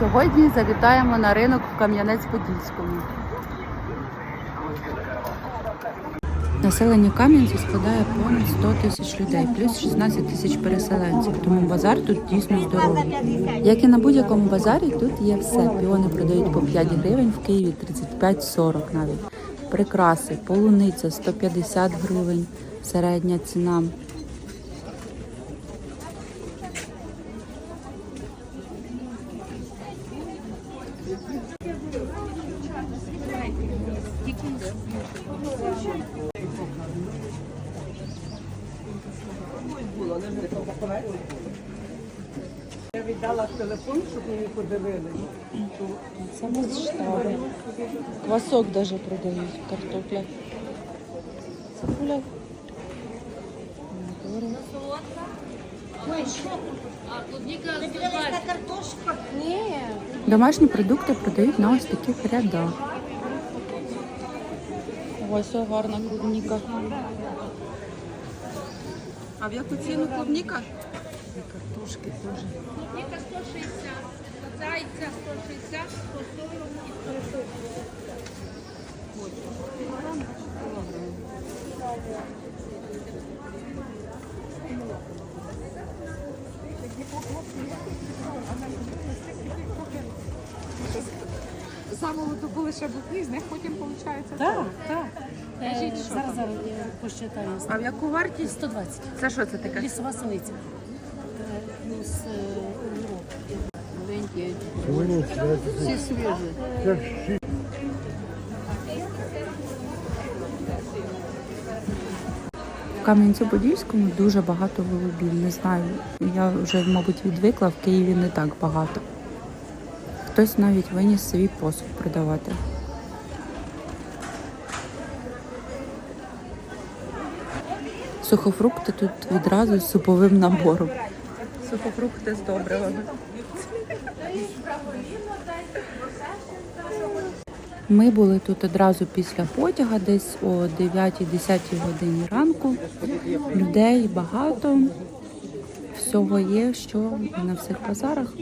Сьогодні завітаємо на ринок в Кам'янець-Подільському. Населення Кам'янця складає понад 100 тисяч людей, плюс 16 тисяч переселенців. Тому базар тут дійсно здоровий. Як і на будь-якому базарі, тут є все. Піони продають по 5 гривень, в Києві 35-40 навіть. Прикраси, полуниця 150 гривень, середня ціна. Я віддала телефон, щоб мені подивили. Саме з штаби. Квасок даже продають, картопля. Цибуля. Домашні продукти продають на ось таких рядах. Ось гарна клубніка. А в яку ціну клубніка? Картошки теж. Ніка 160, зайця 160, 140 і 140. Замолоду були ще букві, з них потім виходить. Так, так. Кажіть, що Зараз зараз я посчитаю. А в яку вартість? 120. Це що це таке? Лісова синиця. Е, Плюс е. Всі свіжі. В Кам'янці-Подільському дуже багато голубів. Не знаю. Я вже, мабуть, відвикла, в Києві не так багато. Хтось навіть виніс свій посуд продавати. Сухофрукти тут відразу з суповим набором. Сухофрукти з добривами. Ми були тут одразу після потяга, десь о 9-10 годині ранку. Людей багато, всього є, що на всіх базарах.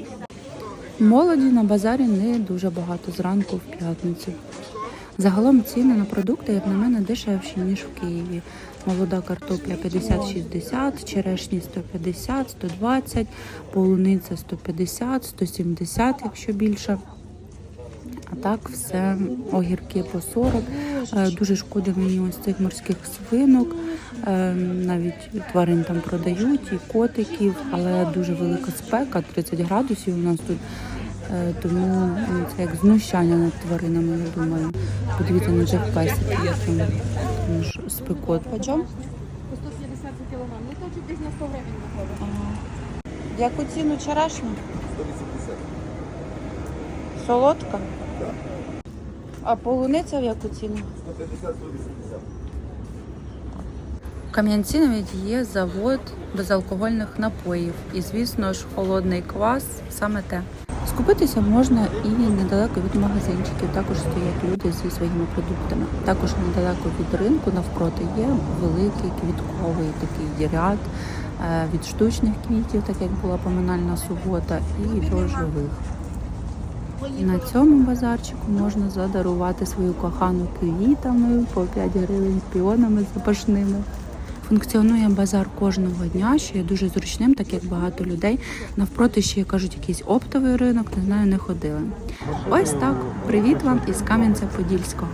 Молоді на базарі не дуже багато зранку в п'ятницю. Загалом ціни на продукти, як на мене, дешевші, ніж в Києві. Молода картопля 50-60, черешні 150, 120, полуниця 150, 170, якщо більше. Так все огірки по 40. Е, Дуже шкода мені ось цих морських свинок. Е, Навіть тварин там продають і котиків, але дуже велика спека, 30 градусів у нас тут. Е, Тому це як знущання над тваринами, я думаю. Подивіться на цих песиків, як там ну, ж спекот. Почому? По 150 за кілограм. Ну, точить десь на 100 гривень виходить. Яку ціну черешню? 180. Солодка? А полуниця в яку ціну? 150-180. В Кам'янці навіть є завод безалкогольних напоїв. І, звісно ж, холодний квас саме те. Скупитися можна і недалеко від магазинчиків. Також стоять люди зі своїми продуктами. Також недалеко від ринку навпроти є великий квітковий такий ряд е, від штучних квітів, так як була поминальна субота, і до живих. На цьому базарчику можна задарувати свою кохану квітами по 5 гривень піонами запашними. Функціонує базар кожного дня, що є дуже зручним, так як багато людей. Навпроти ще кажуть, якийсь оптовий ринок, не знаю, не ходили. Ось так. Привіт вам із Кам'янця-Подільського.